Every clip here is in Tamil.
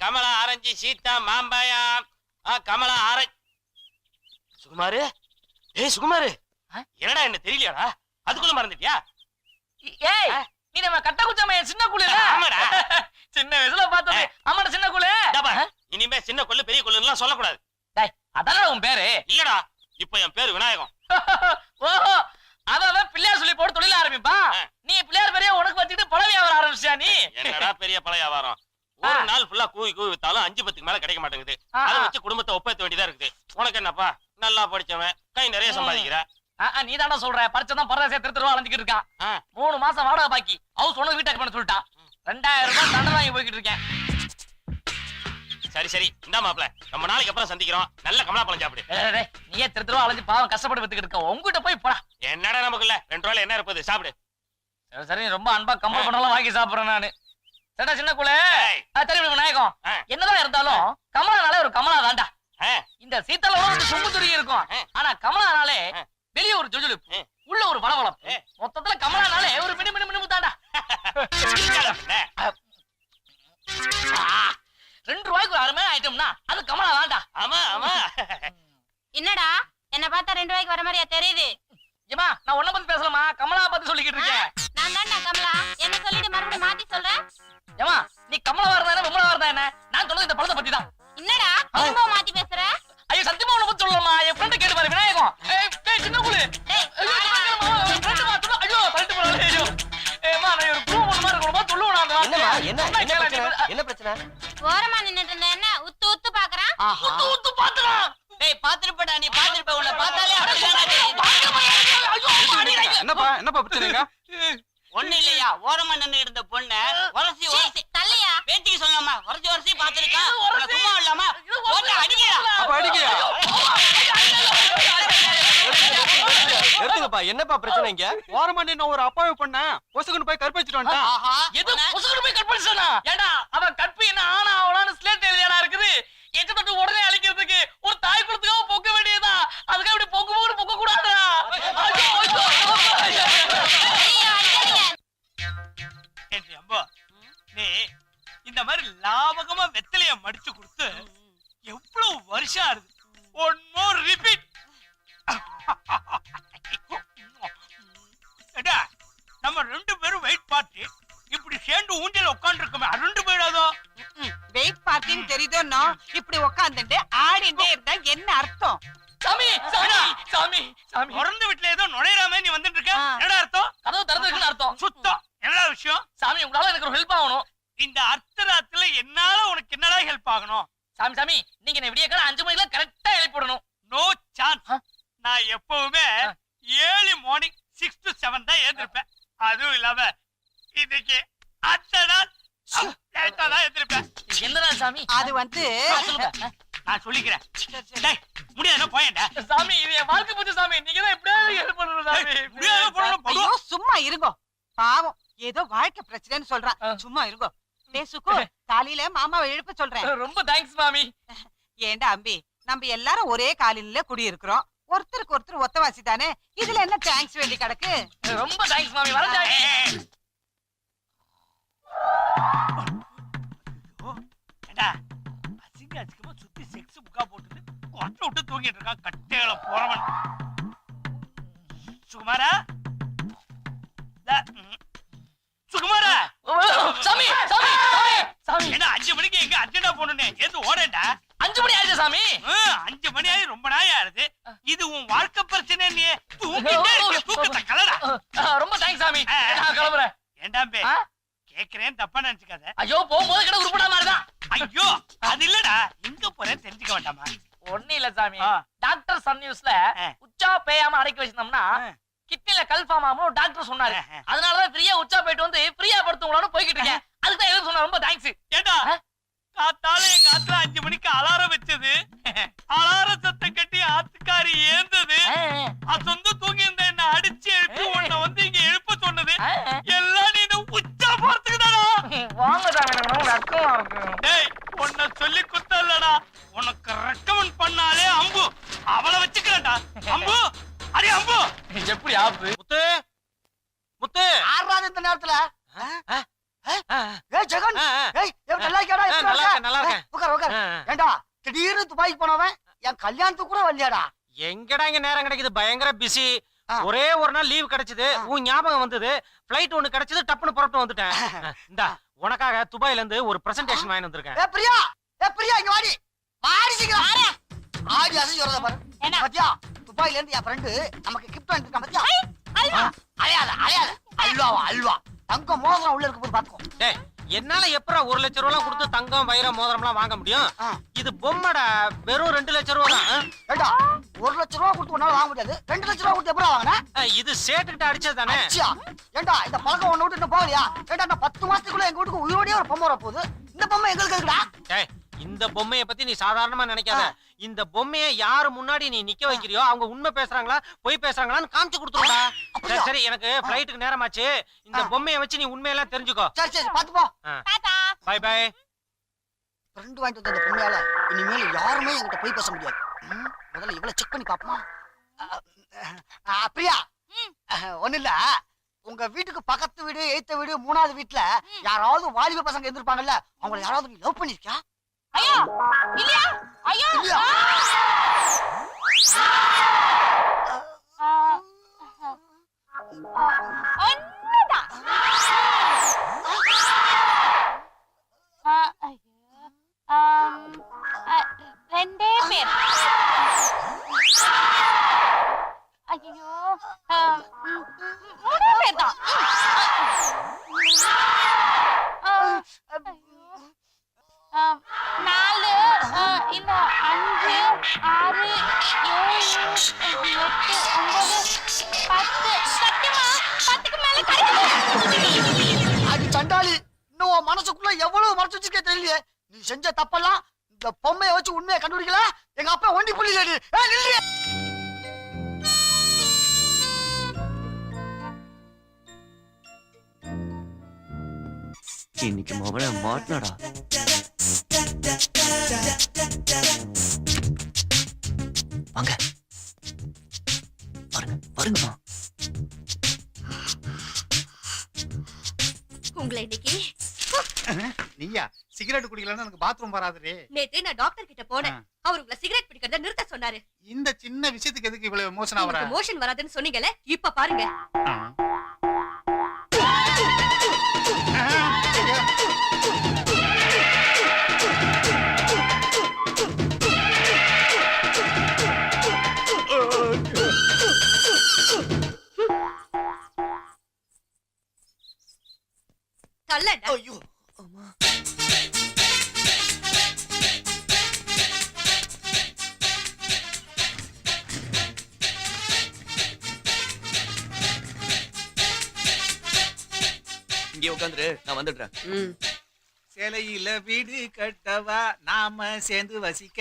கமலா ஆரஞ்சு சீதா மாம்பழம். ஆ கமலா ஆரஞ்சு சுகுமாரு? ஏய் சுகுமாரு? என்னடா என்ன தெரியலையாடா? அதுக்குள்ள மறந்துட்டியா? ஏய்? நீ நம்ம கட்ட குச்சாம சின்ன குழு ஆமாடா. சின்ன வயசுல பார்த்தது ஆமாடா சின்ன குழு. இனிமே சின்ன கொள்ளு பெரிய கொள்ளுலாம் சொல்லக்கூடாது. அதானே உன் பேரு. இல்லடா இப்ப என் பேரு விநாயகம். ஓஹோ அதான் பிள்ளையார் சொல்லி போட்டு தொழில ஆரம்பிப்பா. நீ பிள்ளையார் பெரிய உனக்கு வச்சுட்டு பழ வியாபாரம் ஆரம்பிச்சியா நீ? என்னடா பெரிய பழைய வியாபாரம் ஒரு. நாள் ஃபுல்லா கூவி கூவி வித்தாலும் அஞ்சு பத்துக்கு மேல கிடைக்க மாட்டேங்குது. அதை. வச்சு குடும்பத்தை ஒப்பேத்த வேண்டியதா இருக்குது. உனக்கு என்னப்பா? நல்லா படிச்சவன் கை நிறைய. சம்பாதிக்கிற. நீ தாண்டா சொல்ற. பரிச்சதான் பரதேசிய திரு திருவா அலைஞ்சிட்டு இருக்கான். மூணு மாசம் வாடகை பாக்கி. ஹவுஸ் ஒண்ணு வீட்டாக்கு பண்ண சொல்லிட்டான் ரெண்டாயிரம் ரூபாய் தண்டனை வாங்கி போய்கிட்டு இருக்கேன். சரி சரி. இந்தா மாப்ள ரொம்ப நாளைக்கு அப்புறம் சந்திக்கிறோம். நல்ல கமலா பழம் சாப்பிடு நீயே திரு திருவா அலைஞ்சு பாவம் கஷ்டப்பட்டு வித்துக்கிட்டு இருக்க. உங்ககிட்ட போய் போடா. என்னடா நமக்கு இல்ல ரெண்டு ரூபாயில என்ன இருப்பது? சாப்பிடு. சரி, சரி. ரொம்ப அன்பா கம்பல் பண்ணலாம் வாங்கி சாப்பிடுறேன் நானு. சரிடா சின்ன குழு. ஏய், சரி விநாயகம். என்னதான் இருந்தாலும் கமலானாலே ஒரு கமலா தான்டா ஆ, இந்த சீத்தால ஒரு சும்பு துருகி இருக்கும். ஆனா கமலானாலே. வெளியே ஒரு ஜொஜுலுப்பு. உள்ள ஒரு ஆ. மொத்தத்துல கமலானாலே ஒரு மினு மினு மினு தாண்டா ரெண்டு ரூபாய்க்கு ஒரு அருமையான ஐட்டம்னா அது கமலா தான்டா ஆமா ஆமா. என்னடா? என்ன பார்த்தா ரெண்டு ரூபாய்க்கு வர மாதிரியா தெரியுது? ஏமா நான் உன்ன பத்தி பேசலாமா? கமலா பத்தி சொல்லிக்கிட்டு இருக்கேன். நான் தான்டா கமலா. ஒரு அப்பாவை பண்ண பொசுக்குன்னு போய் கற்பழிச்சிட்டு வந்துட்டான். எது பொசுக்குன்னு போய் கற்பழிச்சானா? ஏண்டா, அவன் கற்பி என்ன ஆனா ஆவலான்னு slate எழுதியாடா இருக்குது? எச்ச தொட்டு உடனே அழிக்கிறதுக்கு ஒரு தாய் குலத்துக்காக பொக்க வேண்டியதா அதுக்காக இப்படி பொக்கு பொக்குன்னு பொக்க கூடாதுடா அம்பா நீ இந்த மாதிரி லாபகமா வெத்தலைய மடிச்சு கொடுத்து எவ்வளவு வருஷம் ஆகுது? ரொம்ப தேங்க்ஸ் மாமி. ஏண்டா அம்பி நம்ம எல்லாரும் ஒரே காலையில குடியிருக்கிறோம். ஒருத்தருக்கு ஒருத்தர் ஒத்தவாசி தானே? இதுல என்ன தேங்க்ஸ் வேண்டி கிடக்கு? ரொம்ப தேங்க்ஸ் மாமி வர ஏய். ஓ, ஏண்டா அசிங்க அசிங்கமா சுத்தி செக்ஸ் புக்கா போட்டுட்டு கொட்டை விட்டு தூங்கிட்டு இருக்கான் கட்டையில போறவன். சுகுமாரா. சுகுமாரா? சாமி சாமி சாமி. சாமி. என்ன அஞ்சு மணிக்கு எங்க அர்ஜென்டா போகணுன்னு ஏது ஓடேன்டா. அஞ்சு மணி ஆயிடுச்சு சாமி? அஞ்சு மணி ஆகி ரொம்ப நாய் ஆறுது இது உன் வாழ்க்கை பிரச்சனை நீ. தூக்கத்தை கலரா ஆ, ரொம்ப தேங்க்ஸ் சாமி. நான் கிளம்புறேன். ஏண்டாம்பே ஆ? கேக்குறேன் தப்பா நினைச்சுக்காத. ஐயோ போகும்போது கடை உருப்படா மாதிரிதான். ஐயோ அது இல்லடா. எங்க போறேன் தெரிஞ்சுக்க வேண்டாமா? ஒண்ணு இல்ல சாமி. டாக்டர் சன் நியூஸ்ல. உச்சா பேயாம அடக்கி வச்சிருந்தோம்னா. கிட்னில கல்ஃபார்ம் ஆகும் டாக்டர் சொன்னாரு. அதனாலதான் ஃப்ரீயா உச்சா போயிட்டு வந்து ஃப்ரீயா படுத்துங்களான்னு போய்கிட்டு இருக்கேன். அதுக்கு தான் எதுவும் சொன்னா ரொம்ப தேங்க்ஸ் ஏண்டா? காத்தால எங்க ஆத்துல அஞ்சு மணிக்கு அலாரம் வச்சது. அலார சத்தம் கட்டி ஆத்துக்காரி ஏந்தது. சொந்த தூங்கி இருந்த என்ன அடிச்சு எழுப்பி உன்னை வந்து இங்க எழுப்ப சொன்னது. எல்லாம் நீ இந்த உச்சா போறதுக்கு தானா டேய் உன்னை சொல்லி குத்தல்லடா உனக்கு ரெக்கமெண்ட் பண்ணாலே அம்பு. அவளை வச்சுக்கிறேன்டா. அம்பு. அரே அம்பு. எப்படி ஆப்பு? முத்து. முத்து. ஆறாவது இந்த நேரத்துல ஏய் ஜெகன். ஏய் இவன் நல்லா எப்படி நல்லா இருக்க? இருக்கேன் நல்லா இருக்கேன் உட்கார் உட்கார் ஏண்டா திடீர்னு துபாய்க்கு போனவன் என் கல்யாணத்துக்கு கூட வரலையாடா? எங்கடா இங்க நேரம் கிடைக்குது? பயங்கர பிஸி. ஒரே ஒரு நாள் லீவ் கிடைச்சது. உன் ஞாபகம் வந்தது. ஃபிளைட் ஒண்ணு கிடைச்சது டப்புன்னு புறப்பட்டு வந்துட்டேன். இந்தா உனக்காக துபாயில இருந்து ஒரு பிரசன்டேஷன் வாங்கி வந்திருக்கேன். ஏ பிரியா! ஏ பிரியா இங்க வாடி. வாடி சீக்கிரம். ஆடி அசை சொல்றத பாரு. என்ன? பாத்தியா? துபாயில இருந்து என் ஃப்ரெண்டு நமக்கு கிஃப்ட் வாங்கிருக்கான் பாத்தியா? அல்வா. அலையாத அலையாத. அல்வாவா அல்வா. தங்க மோதிரம் உள்ள இருக்கு போது பாத்துக்கோ என்னால எப்பரா ஒரு லட்ச ரூபாய் கொடுத்து தங்கம் வைரம் மோதிரம்லாம் வாங்க முடியும். இது பொம்மடா வெறும் ரெண்டு லட்ச ரூபா தான். ஒரு லட்ச ரூபா கொடுத்து உன்னால வாங்க முடியாது? ரெண்டு லட்ச ரூபா கொடுத்து எப்படி வாங்கின? இது சேட்டுக்கிட்ட அடிச்சது தானே? ஏண்டா இந்த பழக்கம் ஒண்ணு விட்டு இன்னும் போகலையா? ஏண்டா இந்த பத்து மாசத்துக்குள்ள எங்க வீட்டுக்கு உயிரோடய ஒரு பொம்மை வர போகுது இந்த பொம்மை எங்களுக்கு இருக்குடா இந்த பொம்மைய பத்தி நீ சாதாரணமா நினைக்காத. இந்த பொம்மைய யாரு முன்னாடி நீ நிக்க வைக்கிறியோ அவங்க உண்மை பேசுறாங்களா பொய் பேசுறாங்களான்னு காமிச்சு கொடுத்துருடா சரி சரி எனக்கு ஃபிளைட்டுக்கு நேரமாச்சு. இந்த. பொம்மைய வச்சு நீ உண்மையெல்லாம் தெரிஞ்சுக்கோ. சரி சரி பாத்து போ பை பை ஃப்ரெண்டு வாங்கிட்டு வந்த இந்த பொம்மையால இனிமேல் யாருமே என்கிட்ட போய் பேச முடியாது. முதல்ல இவளை செக் பண்ணி பாப்போமா பிரியா. ஒண்ணு இல்ல. உங்க வீட்டுக்கு பக்கத்து வீடு எய்த்த வீடு மூணாவது வீட்டுல யாராவது வாலிப பசங்க இருந்திருப்பாங்கல்ல அவங்கள யாராவது லவ் பண்ணிருக்கியா? ஐயோ! இல்லையா? ஐயோ! ரெண்டே பேர். ஐயோ. மூணே பேர் தான் அது சண்டாளி இன்னும் மனசுக்குள்ள எவ்வளவு மறைச்சு வச்சிருக்கே தெரியலையே. நீ செஞ்ச தப்பெல்லாம் இந்த பொம்மைய வச்சு உண்மையை கண்டுபிடிக்கல? எங்க அப்பா ஒண்டி புள்ளி லேடி இன்னைக்கு மவள மாட்டினடா. குடிக்கலன்னு எனக்கு பாத்ரூம் வராதுரே நேத்து நான் டாக்டர் கிட்ட போனேன். அவர் உங்களை சிகரெட் பிடிக்கிறத நிறுத்த சொன்னாரு. இந்த சின்ன விஷயத்துக்கு எதுக்கு இவ்வளவு எமோஷனா வர? உங்களுக்கு மோஷன் வராதுன்னு சொன்னீங்கல்ல இப்ப பாருங்க. தள்ளடா. ஐயோ அம்மா. இங்கே உட்காந்துரு நான் வந்துடுறேன் சிலையில வீடு கட்டவா நாம சேர்ந்து வசிக்க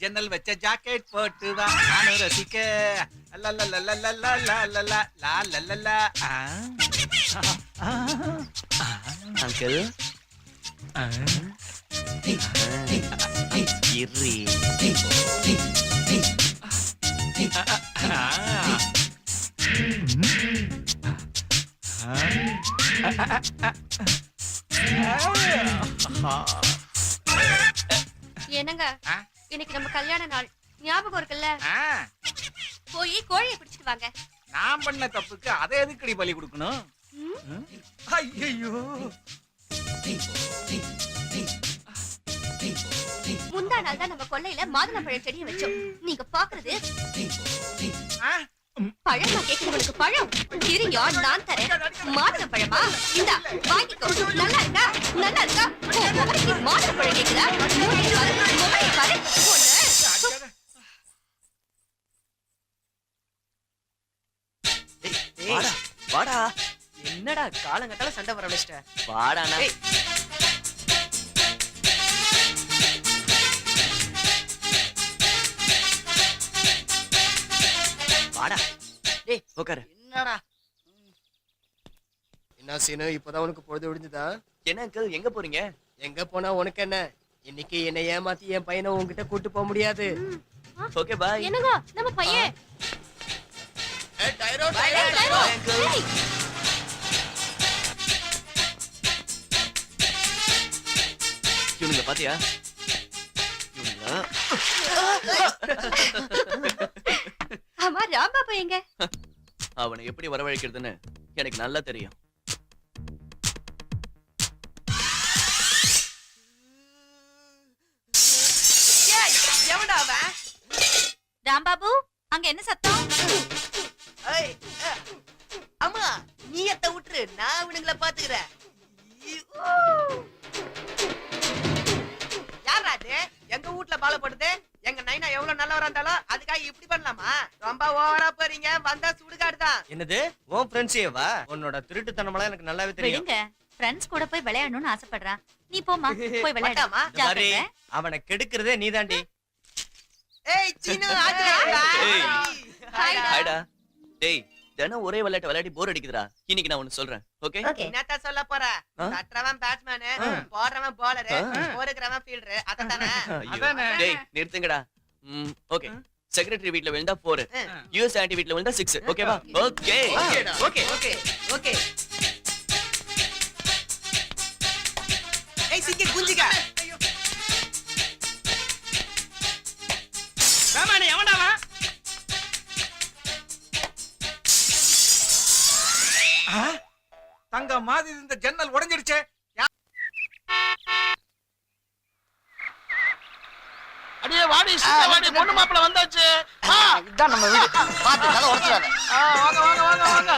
ஜன்னல் வச்ச ஜாக்கெட் போட்டு வா நானும் ரசிக்க அங்கிள் ஆ என்னங்க? இன்னைக்கு நம்ம கல்யாண நாள். ஞாபகம் இருக்குல்ல. போய் கோழியை பிடிச்சிட்டு வாங்க. நான் பண்ண தப்புக்கு அதை எதுக்கடி பலி கொடுக்கணும்? ஐயோ முந்தா நாள் தான் நம்ம கொல்லையில மாதுளம்பழம் செடியை வச்சோம். நீங்க பாக்குறது பழமா கேக்குறவங்களுக்கு பழம். இருயா நான் தரேன். மாதுளம் பழமா? இந்தா வாங்கிக்கோ. நல்லா இருக்கா? நல்லா இருக்கா? முகரைக்கு மாதுளம் பழம் கேக்குதா? மூஞ்சி பாரு வாடா வாடா. என்னடா காலங்கத்தால சண்டை வர வச்சிட்ட வாடாண்ணா. என்ன சீனு இப்பதான் உனக்கு பொழுது விடுஞ்சுதா? என்ன அங்கிள் எங்க போறீங்க? எங்க போனா உனக்கு என்ன? இன்னைக்கு என்னை ஏமாத்தி என் பையனை உங்ககிட்ட கூட்டு போக முடியாது. ஓகே பாய் என்னங்க நம்ம பையன்? டைரோ டைரோ அங்கிள் இவனுங்க பாத்தியா? இவனுங்க எப்படி வரவழைக்கிறதுன்னு எனக்கு நல்லா தெரியும். என்னது? உன் ஃப்ரெண்ட்ஸேவா உன்னோட திருட்டுத்தனமெல்லாம் எனக்கு நல்லாவே தெரியும். விடுங்க. ஃப்ரெண்ட்ஸ் கூட போய் விளையாடணும்னு ஆசைப்படுறான். நீ போமா போய் விளையாடு. வட்டாமா? இந்த மாதிரி. அவனை கெடுக்கிறதே நீதாண்டி. ஏய் சீனு ஏய். ஹாய்டா. டேய் தினம் ஒரே விளையாட்டு விளையாடி போர் அடிக்குதுடா. இன்னைக்கு நான் ஒன்னு சொல்றேன். ஓகே? ஓகே. என்னத்த சொல்ல போற? ஆ? தட்டுறவன் பேட்ஸ்மேனு. போடுறவன் போலரு ஆ. போருக்கிறவன் ஃபீல்டரு அதானே. டேய் நிறுத்துங்கடா. ம் ஓகே. செக்ரட்டரி வீட்ல விழுந்தா போர் யூஎஸ் ஆன்டி வீட்ல விழுந்தா சிக்ஸ் ஓகேவா ஓகே ஓகே ஓகே ஓகே ஏய் சிங்கி குஞ்சிக எவனாவா தங்க மாதிரி இந்த ஜன்னல் உடைஞ்சிடுச்சே. அடியே வாடி வாடி பொண்ணு மாப்பிள வந்தாச்சு. இதான் நம்ம வீடு. பாத்து தலை வாங்க வாங்க வாங்க வாங்க.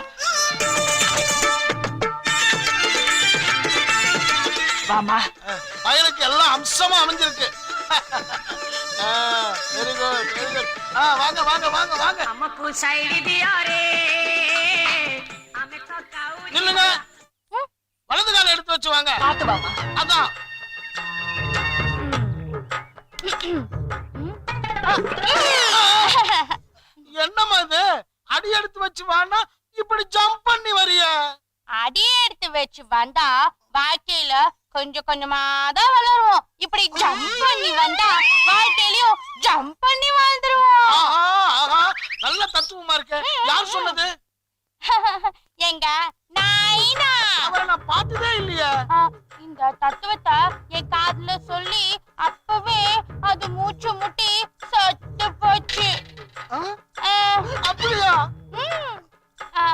வாமா பையனுக்கு எல்லாம் அம்சமா அமைஞ்சிருக்கு. வெரி குட் வெரி குட் வாங்க வாங்க வாங்க வாங்க. நமக்கு சைடு யாரே நில்லுங்க. வலது கால எடுத்து வச்சு வாங்க. பாத்து வாமா அதான். என்னம்மா இது? அடி எடுத்து வச்சு வான்னா இப்படி ஜம்ப் பண்ணி வரிய? அடி எடுத்து வச்சு வந்தா வாழ்க்கையில கொஞ்சம் கொஞ்சமா தான் வளருவோம். இப்படி ஜம்ப் பண்ணி வந்தா வாழ்க்கையிலயும் ஜம்ப் பண்ணி வாழ்ந்துருவோம். நல்ல தத்துவமா இருக்கு. யார் சொன்னது? எங்க நாயினா? அவரை நான் பார்த்ததே இல்லையே. ஆ, இந்த தத்துவத்தை என் காதுல சொல்லி அப்பவே அது மூச்சு முட்டி சத்து போச்சு. ஆ? ஆ, அப்படியா? ம். ஆ,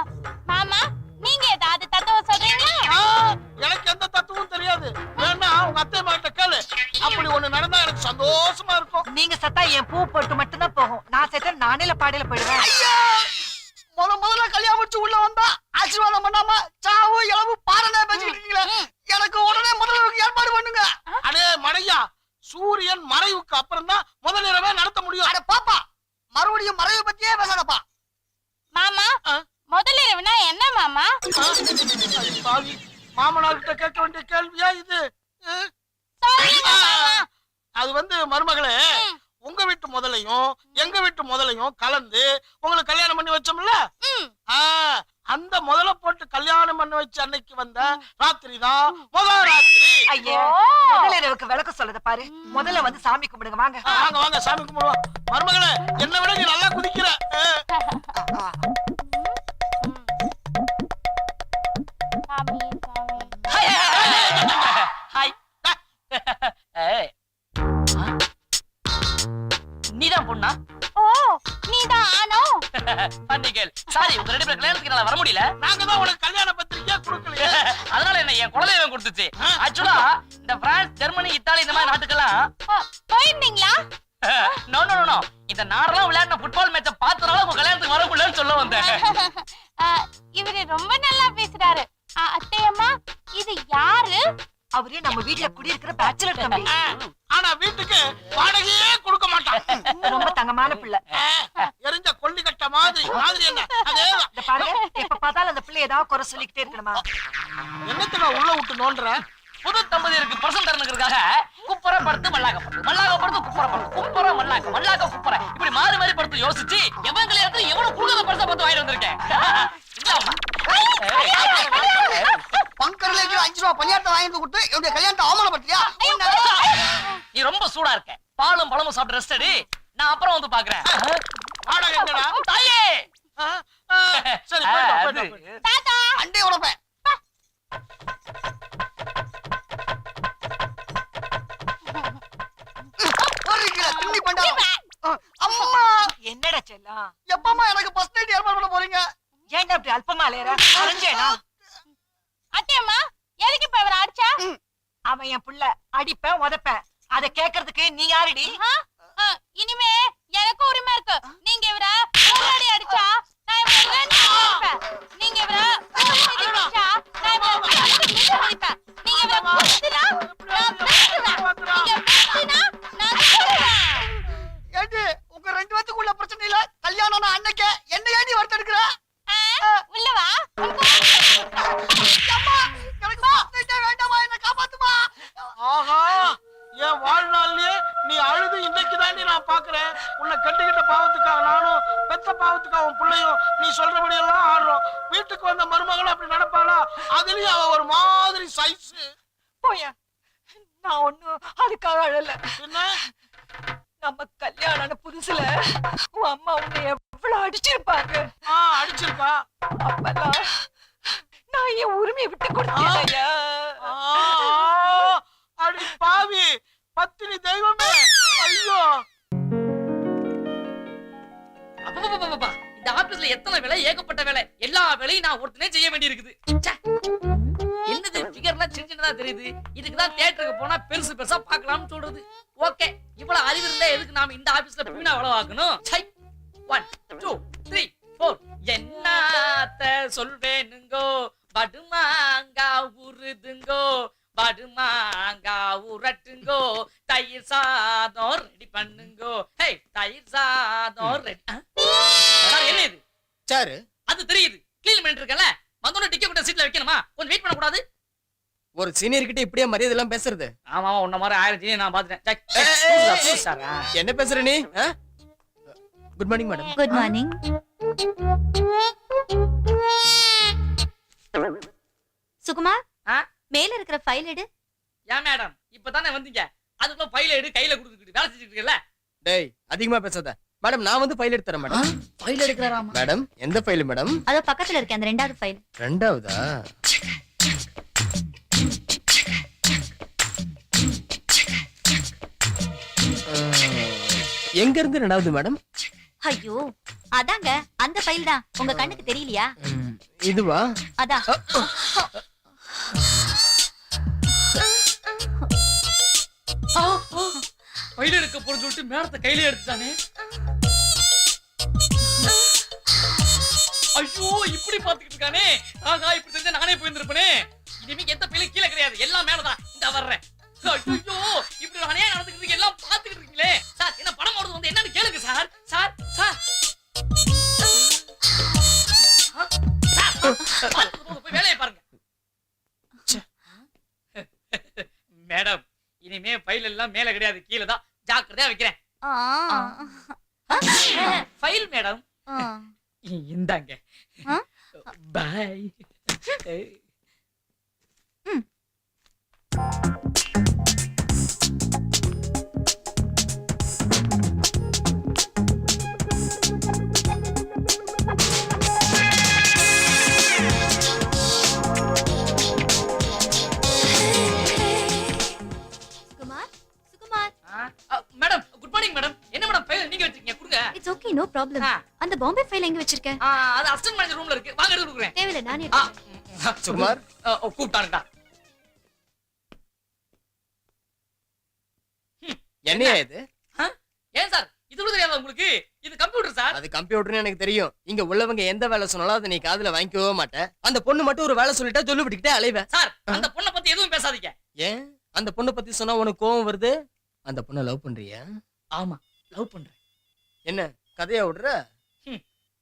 மாமா நீங்க ஏதாவது தத்துவம் சொல்றீங்களா? ஆ, எனக்கு எந்த தத்துவமும் தெரியாது. வேணா உங்க அத்தை மாட்ட கேளு. அப்படி ஒண்ணு நடந்தா எனக்கு சந்தோஷமா இருக்கும். நீங்க சத்தா என் பூ போட்டு மட்டும்தான் போகும். நான் செத்த நானேல பாடையில போயிடுவேன். முத முதல்ல கல்யாணம் முடிச்சு உள்ள வந்தா ஆசீர்வாதம் பண்ணாம சாவு இளவு பாரனே பேசிக்கிட்டு இருக்கீங்களே எனக்கு உடனே முதல்வருக்கு ஏற்பாடு பண்ணுங்க அடே மடையா சூரியன் மறைவுக்கு அப்புறம் தான் முதல் இரவே நடத்த முடியும் அட பாப்பா மறுபடியும் மறைவை பத்தியே பேசாதப்பா மாமா ஆ? முதல் இரவுனா என்ன மாமா ஆ? அடி பாவி மாமனார் கிட்ட கேட்க வேண்டிய கேள்வியா இது ஆ? சொல்லுங்க மாமா அது வந்து மருமகளே ம். உங்க வீட்டு முதலையும் எங்க வீட்டு முதலையும் கலந்து உங்களுக்கு கல்யாணம் பண்ணி வச்சோம்ல ம். ஆ, அந்த முதல போட்டு கல்யாணம் பண்ணி வச்ச அன்னைக்கு வந்த ராத்திரி தான் முதல் ராத்திரி ஐயா ஓ. முதல் இரவுக்கு விளக்கு சொல்லுது பாரு முதல்ல வந்து சாமி கும்பிடுங்க வாங்க. வாங்க வாங்க சாமி கும்பிடுவோம் மருமகளே என்னை விட நீ நல்லா? நீதான் பொண்ணா? ஓ நீதான்? ஆனோ சாரி உங்க ரெண்டு பேர் கல்யாணத்துக்கு என்னால வர முடியல. நாங்க தான் உனக்கு கல்யாண பத்திரிக்கையா கொடுக்கலையே. அதனால என்ன என் குலதெய்வம் கொடுத்துச்சு. ஆக்சுவலா இந்த பிரான்ஸ் ஜெர்மனி இத்தாலி இந்த மாதிரி நாட்டுக்கெல்லாம் போயிருந்தீங்களா? நோ நோ நோ இந்த நாடெல்லாம் விளையாடின ஃபுட்பால் மேட்ச பார்த்தனால உங்க கல்யாணத்துக்கு வர முடியலன்னு சொல்ல வந்தேன். இவரு ரொம்ப நல்லா பேசுறாரு. அத்தையம்மா இது யாரு? அவரே நம்ம வீட்ல குடியிருக்கிற பேச்சுலர் தம்பி. ஆனா வீட்டுக்கு வாடகையே கொடுக்க மாட்டான். ரொம்ப தங்கமான பிள்ளை. எரிஞ்ச கொல்லி கட்ட மாதிரி மாதிரி என்ன? பாருங்க எப்ப பார்த்தாலும் அந்த பிள்ளை ஏதாவது குறை சொல்லிக்கிட்டே இருக்கணுமா? என்னத்துக்கு உள்ள விட்டு நோண்டுற புது தம்பதியருக்கு பிரசன் தரணுங்கிறதுக்காக குப்புற படுத்து மல்லாக்க படுத்து மல்லாக்க படுத்து குப்புற படுத்து குப்புற மல்லாக்க மல்லாக்க குப்புற. இப்படி மாறி மாறி படுத்து யோசிச்சு எவன் கல்யாணத்துல எவ்வளவு குடுக்கத பரிசா பார்த்து வாங்கிட்டு வந்திருக்கேன். பங்கர்ல அஞ்சு ரூபா பணியாரத்தை வாங்கி கொடுத்து என்னுடைய கல்யாணத்தை அவமானப்படுத்தியா? நீ ரொம்ப சூடா இருக்க. பாலும் பழமும் சாப்பிட்டு ரெஸ்ட் எடு. நான் அப்புறம் வந்து பாக்குறேன் தாயே! சரி. தாத்தா அண்டே உழப்பேன் வேண்டாம் அஹ், அம்மா! என்னடா செல்லம் எப்பமா எனக்கு ஃபர்ஸ்ட் நைட் ஏற்பாடு பண்ண போறீங்க? ஏன்டா அப்படி அல்பமா அலையற? அரைஞ்சேனா அத்தையம்மா எதுக்கு இப்ப இவரை அடிச்சா? அவன் என் புள்ள. அடிப்பேன் உதைப்பேன். அத கேக்குறதுக்கு நீ யாருடி? இனிமே எனக்கு உரிமை இருக்கு. நீங்க இவரை முன்னாடி அடிச்சா நீ அழுது இன்னைக்கு நான் பாக்குறேன். உன்னை கண்டுகிட்ட பாவத்துக்காக நானும் பெத்த பாவத்துக்காக உன் பிள்ளையும் நீ சொல்றபடி எல்லாம் ஆடுறோம். வீட்டுக்கு வந்த மருமகளும் அப்படி நடப்பாளா? அதுலயும் அவ ஒரு மாதிரி சைஸ் போயா நான் ஒண்ணும் அதுக்காக அழல. என்ன? நம்ம கல்யாணம் புதுசுல உன் அம்மா உன்னை எவ்வளவு அடிச்சிருப்பாங்க. ஆ அடிச்சிருக்கா அப்பெல்லாம் நான் என் உரிமையை விட்டு கொடுத்தேன் அடி பாவி. பத்தினி தெய்வமே. ஐயோ. இந்த ஆபீஸ்ல எத்தனை வேலை? ஏகப்பட்ட வேலை. எல்லா வேலையும் நான் ஒருத்தனே செய்ய வேண்டி இருக்குது என்னது ஃபிகர்லாம் சின்ன சின்னதா தெரியுது. இதுக்கு தான் தியேட்டருக்கு போனா பெருசு பெருசா பார்க்கலாம்னு சொல்றது. ஓகே. இவ்வளவு அறிவு இருந்தா எதுக்கு நாம இந்த ஆபீஸ்ல பீனா வளவாக்கணும் சை ஒன் டூ த்ரீ ஃபோர் என்னத்த சொல்வேனுங்கோ? படுமாங்கா உருதுங்கோ? படுமாங்கா உரட்டுங்கோ தயிர் சாதம் ரெடி பண்ணுங்கோ. ஹே தயிர் சாதம் ரெடி என்ன இது? சாரு. அது தெரியுது. க்ளீன் பண்ணிட்டு இருக்கல வந்தோட டிக்கெட் கூட சீட்ல வைக்கணுமா? கொஞ்சம் வெயிட் பண்ண கூடாது ஒரு சீனியர் கிட்ட இப்படியே மரியாதை எல்லாம் பேசுறது? ஆமா ஆமா உன்ன மாதிரி ஆயிரம் ஜீனி நான் பாத்துட்டேன். என்ன பேசுற நீ? Good morning madam good morning Sukumar? ஆ? மேல இருக்கிற ஃபைல் எடு. ஏன் மேடம் இப்பதானே வந்தீங்க. அதுக்குள்ள ஃபைல எடு கையில கொடுத்துட்டு வேலை செஞ்சுட்டு இருக்கல டேய் அதிகமா பேசாத. மேடம் நான் வந்து ஃபைல் எடுத்து தரேன் மேடம் ஃபைல் எடுக்கிறாராமா? மேடம் எந்த ஃபைல் மேடம் அதோ பக்கத்துல இருக்க அந்த ரெண்டாவது ஃபைல் ரெண்டாவதா? எங்க இருந்து ரெண்டாவது மேடம் ஐயோ அதாங்க அந்த ஃபைல் தான். உங்க கண்ணுக்கு தெரியலையா? இதுவா? அதான் ஃபைல் எடுக்க போறேன்னு சொல்லிட்டு மேடத்தை கையில எடுத்துட்டானே. ஐயோ இப்படி பாத்துக்கிட்டு இருக்கானே. ஆகா இப்படி செஞ்சா நானே போயிருந்திருப்பேனே. இனிமே எந்த பிள்ளை கீழே கிடையாது. எல்லாம் மேலதான். இந்த வர்றேன். ஐயோ இப்படி நானே எல்லாம் மேல கிடையாது கீழே தான். ஜாக்கிரதையா வைக்கிறேன். File madam. இந்தாங்க? Bye no problem. அந்த பாம்பே ஃபைல் எங்க வச்சிருக்க? ஆ, அது அசிஸ்டன்ட் மேனேஜர் ரூம்ல இருக்கு. வாங்க எடுத்து கொடுக்குறேன் தேவையில்ல நானே ஓ, கூப்பிட்டானுடா என்னையா இது? ஏன் சார்? இது கூட தெரியாதா உங்களுக்கு? இது கம்ப்யூட்டர் சார். அது கம்ப்யூட்டர்னு எனக்கு தெரியும். இங்க உள்ளவங்க எந்த வேலை சொன்னாலும் அதை நீ காதுல வாங்கிக்கவே மாட்டேன் அந்த பொண்ணு மட்டும் ஒரு வேலை சொல்லிட்டா சொல்லுபடிக்கிட்டே அலைவேன் சார் அந்த பொண்ணை பத்தி எதுவும் பேசாதீங்க. ஏன்? அந்த பொண்ணை பத்தி சொன்னா உனக்கு கோவம் வருது? அந்த பொண்ணை லவ் பண்றியா? ஆமா லவ் பண்றேன். என்ன? கதையா விடுற?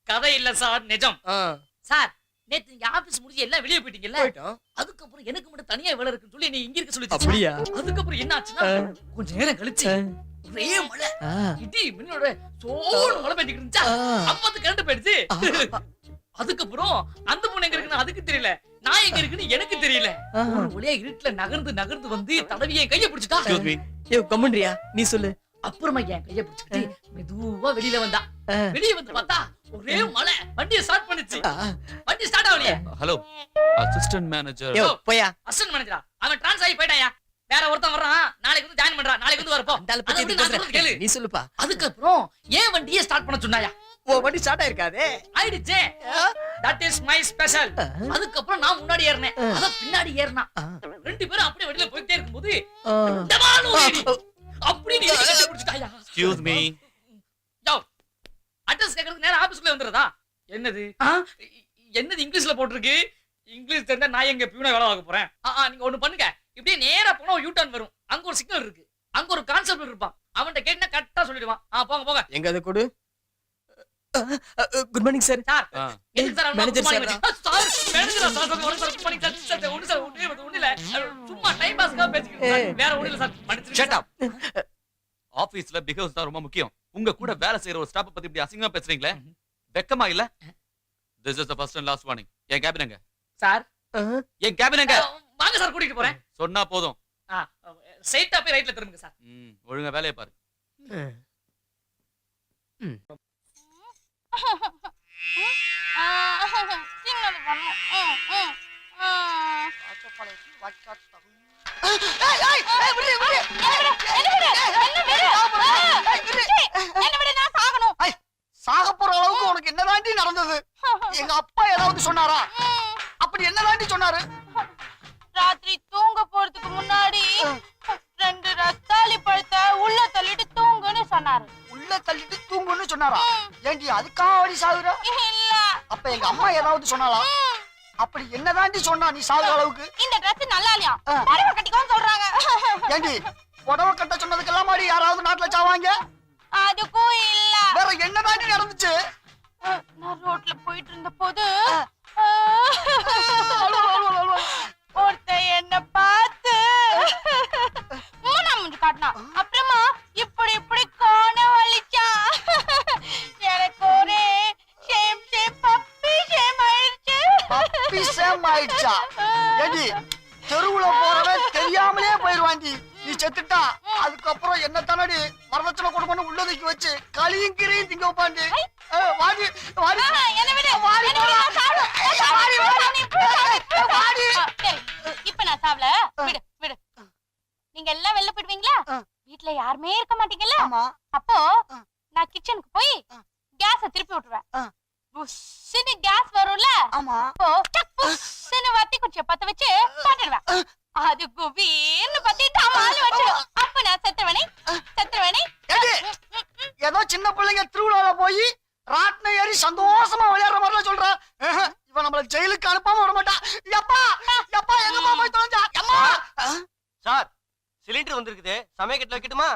கதை இல்ல சார் நிஜம். சார் நேத்து நீங்க ஆபீஸ் முடிஞ்சு எல்லாம் வெளியே போயிட்டீங்கல்ல? அதுக்கப்புறம் எனக்கு மட்டும் தனியா வேலை இருக்குன்னு சொல்லி நீ இங்க இருக்க சொல்லி அப்படியா? அதுக்கப்புறம் என்ன ஆச்சுன்னா. கொஞ்ச நேரம் கழிச்சு. ஒரே மழை. இடி மின்னோட சோடு மழை பெஞ்சுக்கிட்டு இருந்துச்சா. அப்பத்து கரண்ட் போயிடுச்சு. அதுக்கப்புறம் அந்த பொண்ணு எங்க இருக்குன்னு அதுக்கு தெரியல. நான் எங்க இருக்குன்னு எனக்கு தெரியல. ஒரு வழியா இருட்டுல நகர்ந்து நகர்ந்து வந்து தடவி என் கைய பிடிச்சிட்டா? கம்முன்றியா? நீ சொல்லு. அப்புறமா என் கைய பிடிச்சிட்டு மெதுவா வெளியில வந்தா. வெளிய வந்து பார்த்தா ஒரே மழை. வண்டியை ஸ்டார்ட் பண்ணுச்சு வண்டி ஸ்டார்ட் ஆகலையே. ஹலோ அசிஸ்டன்ட் மேனேஜர் யோ, போயா. அசிஸ்டன்ட் மேனேஜரா அவன் டிரான்ஸ் ஆகி போயிட்டாயா? வேற ஒருத்தன் வர்றான். நாளைக்கு வந்து ஜாயின் பண்றான். நாளைக்கு வந்து வரப்போ. நீ சொல்லுப்பா. அதுக்கப்புறம் ஏன் வண்டியை ஸ்டார்ட் பண்ண சொன்னாயா? ஓ வண்டி ஸ்டார்ட் ஆயிருக்காதே. ஆயிடுச்சே. தட் இஸ் மை ஸ்பெஷல் அதுக்கப்புறம் நான் முன்னாடி ஏறினேன். அத பின்னாடி ஏறினா. ரெண்டு பேரும் அப்படியே வெளியில போயிட்டே இருக்கும்போது. அப்படியே நீ இடி கட்டி பிடிச்சிட்டாயா? எக்ஸ்கியூஸ் மீ அட்ரஸ் கேக்குறதுக்கு நேரா ஆபீஸ்க்குள்ள வந்துறதா என்னது? என்னது இங்கிலீஷ்ல போட்டிருக்கு? இங்கிலீஷ் தெரிஞ்சா நான் எங்க பியூனை வேலை பார்க்க போறேன்? நீங்க ஒண்ணு பண்ணுங்க. இப்படியே நேரா போனா யூ டர்ன் வரும். அங்க ஒரு சிக்னல் இருக்கு. அங்க ஒரு கான்செப்ட் இருப்பான். அவன்கிட்ட கேட்டா கரெக்டா சொல்லிடுவான். ஆ போங்க போங்க. எங்க அதை கொடு? குட் மார்னிங் சார் சார் எதுக்கு sir sir sir manager sir sir ஒன்னு சார் பண்ணி சார் சார் ஒன்னு சார் ஒண்ணு இல்ல, ஒண்ணு இல்ல. சும்மா டைம் பாஸ்க்காக பேசிக்கிட்டு சார். வேற ஒண்ணு இல்ல சார். மன்னிச்சிடுங்க ஷட். அப் ஆபீஸ்ல பிஹேவ்ஸ் தான் ரொம்ப முக்கியம். உங்க கூட வேலை செய்யற ஒரு ஸ்டாஃப் பத்தி இப்படி அசிங்கமா பேசுறீங்களே? வெக்கமா இல்ல? This is the first and last warning N cabin எங்க? சார் என் கேபின் எங்க? வாங்க சார் கூட்டிட்டு போறேன். சொன்னா போதும். ஸ்ட்ரைட்டா போய் ரைட்ல திரும்புங்க சார் ம், ஒழுங்கா வேலையை பாரு. சின்னது பண்ணும் சாக போற அளவுக்கு உனக்கு என்னதாண்டி நடந்தது? எங்க அப்பா ஏதாவது சொன்னாரா? அப்படி என்னதாண்டி சொன்னாரு? ராத்திரி தூங்க போறதுக்கு முன்னாடி ரெண்டு ரத்தாளி பழத்தை உள்ள தள்ளிட்டு தூங்குன்னு சொன்னாரு. உள்ள தள்ளிட்டு தூங்குன்னு சொன்னாரா? ஏண்டி அதுக்காக சாகுற? இல்ல. அப்ப எங்க அம்மா ஏதாவது சொன்னாளா? அப்படி என்னதாண்டி சொன்னா நீ சாகுற அளவுக்கு? இந்த Dress நல்லா இல்லையா. புடவை கட்டிக்கோன்னு சொல்றாங்க. ஏண்டி புடவை கட்ட சொன்னதுக்கெல்லாம் மாடி யாராவது நாட்டுல சாவாங்க? அதுக்கும் இல்ல. வேற என்னதாண்டி நடந்துச்சு? நான் ரோட்ல போயிட்டு இருந்த போது ஆ. ஒருத்தன் என்ன பார்த்து மூணா மூஞ்சி காட்டினான். அப்புறமா இப்படி இப்படி கோண வலிச்சான் சேம் ஆயிடுச்சா ஏண்டி தெருவுல போறவன் தெரியாமலே போயிருவாண்டி நீ செத்துட்டா அதுக்கப்புறம் என்ன தானடி வரதட்சணை கொடுக்கணும் உள்ளதுக்கு வச்சு களியும் கிரியும் திங்க வைப்பாண்டி வாடி வாடி. விடு, வாடி விடு, இப்ப நான் சாவல விடு விடு. நீங்க எல்லாம் வெளில போயிடுவீங்களா. வீட்ல யாருமே இருக்க மாட்டீங்கல்ல? ஆமா. அப்போ. நான் கிச்சனுக்கு போய். கேஸ திருப்பி விட்டுருவேன். புஷ்ஷுன்னு கேஸ் வரும்ல? ஆமா. புஷ்ஷுன்னு வத்தி குச்சிய பத்த வச்சு பாட்டுடுவேன் அது குபீர்னு பத்திட்டு அம்மாலு வச்சிடும் அப்ப நான் செத்துருவனே செத்துருவனே ஏண்டி ஏதோ சின்ன பிள்ளைங்க திருவிழால போய் ராட்டினம் ஏறி சந்தோஷமா விளையாடுற மாதிரிலாம் சொல்ற. இவன் நம்மள ஜெயிலுக்கு அனுப்பாம விட மாட்டா. எப்பா எப்பா எங்கம்மா போய் தொலைஞ்சா? அம்மா சார் சிலிண்டர் வந்திருக்குது. சமயக்கட்டில் வைக்கட்டுமா.